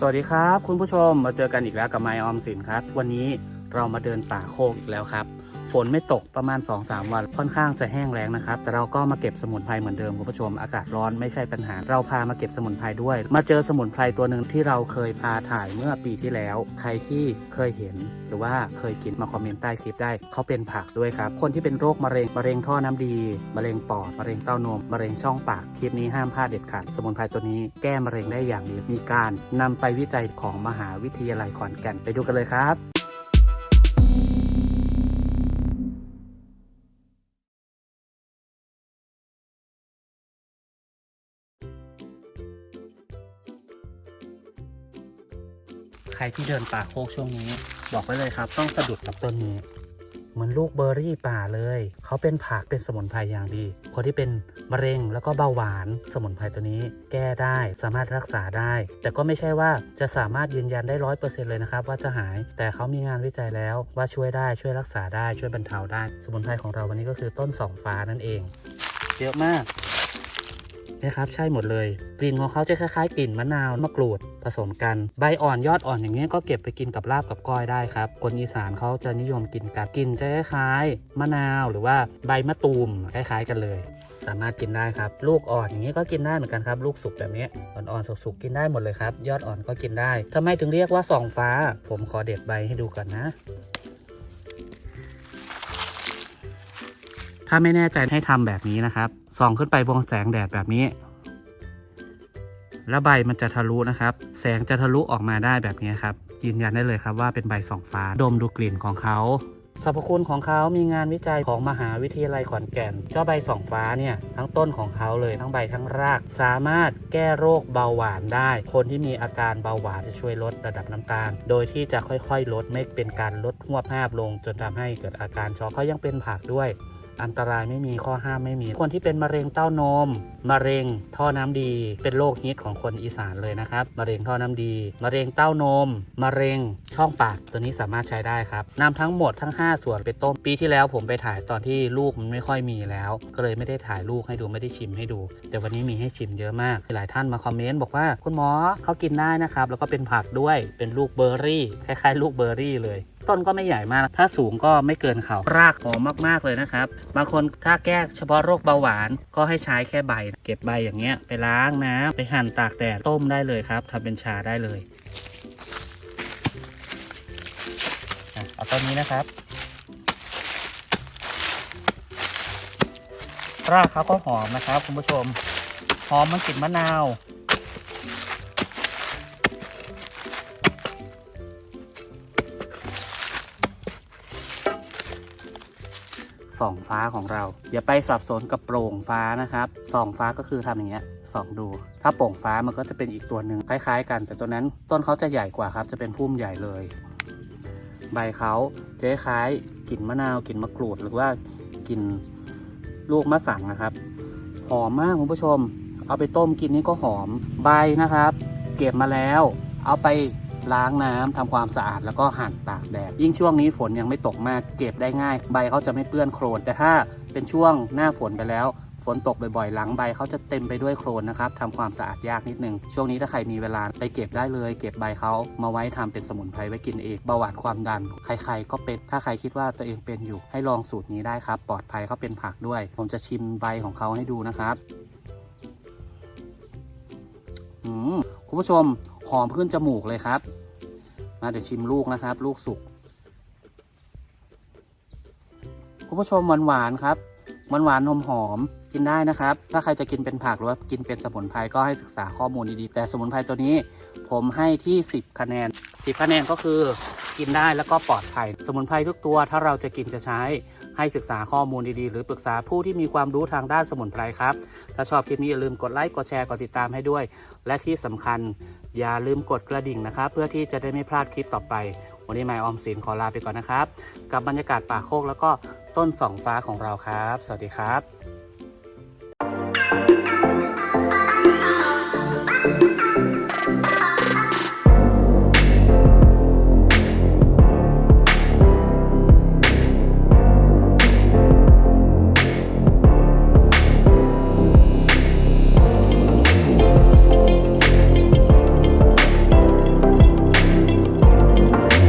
สวัสดีครับ คุณผู้ชมมาเจอกันอีกแล้วกับไมออมสินครับ วันนี้เรามาเดินป่าโคกอีกแล้วครับ ฝนไม่ตกประมาณ 2-3 วัน ค่อนข้างจะแห้งแล้งนะครับ แต่เราก็มาเก็บสมุนไพรเหมือนเดิมคุณผู้ชมอากาศร้อนไม่ใช่ปัญหา เราพามาเก็บสมุนไพรด้วย มาเจอสมุนไพรตัวหนึ่งที่เราเคยพาถ่ายเมื่อปีที่แล้ว ใครที่เคยเห็น หรือว่าเคยกินมาคอมเมนต์ใต้คลิปได้เขาเป็นผักด้วยครับคนที่เป็นโรคมะเร็งมะเร็งท่อน้ำดีมะเร็งปอดมะเร็งเต้านมมะเร็งช่องปากคลิปนี้ห้ามพลาดเด็ดขาดสมุนไพรตัวนี้แก้มะเร็งได้อย่างดีมีการนำไปวิจัยของมหาวิทยาลัยขอนแก่นไปดูกันเลยครับ ใครที่เดินป่าโคกช่วงนี้ บอกไว้เลยครับ ต้องสะดุดกับต้นนี้เหมือนลูกเบอร์รี่ป่าเลย เขาเป็นผักเป็นสมุนไพรอย่างดี คนที่เป็นมะเร็งแล้วก็เบาหวานสมุนไพรตัวนี้ แก้ได้สามารถรักษาได้ แต่ก็ไม่ใช่ว่าจะสามารถยืนยันได้ร้อยเปอร์เซ็นต์เลยนะครับ ว่าจะหายแต่เขามีงานวิจัยแล้วว่าช่วยได้ช่วยรักษาได้ช่วยบรรเทาได้ สมุนไพรของเราวันนี้ก็คือต้นสองฟ้านั่นเองเยอะมากนะครับใช่หมดเลย กลิ่นของเขาจะคล้ายๆกลิ่นมะนาวมะกรูด สมกัน ใบอ่อนยอดอ่อนอย่างนี้ก็เก็บไปกินกับลาบกับก้อยได้ครับ คนอีสานเขาจะนิยมกินกับกินจะคล้ายๆมะนาวหรือว่าใบมะตูมคล้ายๆกันเลย สามารถกินได้ครับ ลูกอ่อนอย่างนี้ก็กินได้เหมือนกันครับลูกสุกแบบนี้อ่อนๆสุกๆกินได้หมดเลยครับ ยอดอ่อนก็กินได้ทำไมถึงเรียกว่าสองฟ้า ผมขอเด็ดใบให้ดูก่อนนะถ้าไม่แน่ใจให้ทำแบบนี้นะครับ ส่องขึ้นไปบนแสงแดดแบบนี้ แล้วใบมันจะทะลุนะครับ แสงจะทะลุออกมาได้แบบนี้ครับ ยืนยันได้เลยครับว่าเป็นใบสองฟ้า ดมดูกลิ่นของเขาสรรพคุณของเขามีงานวิจัยของมหาวิทยาลัยขอนแก่น เจ้าใบสองฟ้าเนี่ย ทั้งต้นของเขาเลยทั้งใบทั้งราก สามารถแก้โรคเบาหวานได้ คนที่มีอาการเบาหวานจะช่วยลดระดับน้ำตาล โดยที่จะค่อยๆ ลดไม่เป็นการลดหวบห้าบลง จนทำให้เกิดอาการช็อกเขายังเป็นผักด้วย อันตรายไม่มีข้อห้ามไม่มี คนที่เป็นมะเร็งเต้านม มะเร็งท่อน้ำดี เป็นโรคฮิตของคนอีสานเลยนะครับ มะเร็งท่อน้ำดี มะเร็งเต้านม มะเร็งช่องปาก ตัวนี้สามารถใช้ได้ครับนำทั้งหมดทั้ง 5 ส่วนไปต้ม ปีที่แล้วผมไปถ่ายตอนที่ลูกมันไม่ค่อยมีแล้ว ก็เลยไม่ได้ถ่ายลูกให้ดูไม่ได้ชิมให้ดู แต่วันนี้มีให้ชิมเยอะมาก หลายท่านมาคอมเมนต์บอกว่าคุณหมอเขากินได้นะครับ แล้วก็เป็นผักด้วย เป็นลูกเบอร์รี่ คล้ายๆ ลูกเบอร์รี่เลย ต้นก็ไม่ใหญ่มาก ถ้าสูงก็ไม่เกินเขา รากหอมมากๆเลยนะครับ บางคนถ้าแก้เฉพาะโรคเบาหวานก็ให้ใช้แค่ใบ เก็บใบอย่างเงี้ยไปล้างน้ำไปหั่นตากแดดต้มได้เลยครับทำเป็นชาได้เลยเอาต้นนี้นะครับรากเขาก็หอมนะครับคุณผู้ชม หอมมันกลิ่นมะนาว ส่องฟ้าของเรา อย่าไปสับสนกับโปร่งฟ้านะครับส่องฟ้าก็คือทำอย่างเงี้ยส่องดู ถ้าโปร่งฟ้ามันก็จะเป็นอีกตัวหนึ่งคล้าย ๆ กัน แต่ตัวนั้นต้นเขาจะใหญ่กว่าครับ จะเป็นพุ่มใหญ่เลย ใบเขาจะคล้ายกลิ่นมะนาวกลิ่นมะกรูดหรือว่ากลิ่นลูกมะสังนะครับ หอมมากคุณผู้ชม เอาไปต้มกินนี่ก็หอมใบนะครับ เก็บมาแล้ว เอาไป ล้างน้ำทำความสะอาดแล้วก็หั่นตากแดด ยิ่งช่วงนี้ฝนยังไม่ตกมากเก็บได้ง่าย ใบเขาจะไม่เปื้อนโคลน แต่ถ้าเป็นช่วงหน้าฝนไปแล้วฝนตกบ่อยๆ หลังใบเขาจะเต็มไปด้วยโคลนนะครับทำความสะอาดยากนิดนึง ช่วงนี้ถ้าใครมีเวลาไปเก็บได้เลย เก็บใบเขามาไว้ทำเป็นสมุนไพรไว้กินเองเบาหวานความดัน ใครๆก็เป็นถ้าใครคิดว่าตัวเองเป็นอยู่ให้ลองสูตรนี้ได้ครับ ปลอดภัยเขาเป็นผักด้วย ผมจะชิมใบของเขาให้ดูนะครับคุณผู้ชมหอมขึ้นจมูกเลยครับ มาเดี๋ยวชิมลูกนะครับ ลูกสุกคุณผู้ชมหวานหวานครับหวานหวานๆนมหอมกินได้นะครับ ถ้าใครจะกินเป็นผักหรือว่ากินเป็นสมุนไพรก็ให้ศึกษาข้อมูลดีๆ แต่สมุนไพรตัวนี้ผมให้ที่ 10 คะแนน 10 คะแนนก็คือกินได้แล้วก็ปลอดภัย สมุนไพรทุกตัวถ้าเราจะกินจะใช้ให้ศึกษาข้อมูลดีๆ หรือปรึกษาผู้ที่มีความรู้ทางด้านสมุนไพรครับ ถ้าชอบคลิปนี้อย่าลืมกดไลค์กดแชร์กดติดตามให้ด้วย และที่สำคัญ อย่าลืมกดกระดิ่งนะครับ เพื่อที่จะได้ไม่พลาดคลิปต่อไป วันนี้ไมออมสินขอลาไปก่อนนะครับ กับบรรยากาศป่าโคกแล้วก็ต้นสองฟ้าของเราครับ สวัสดีครับ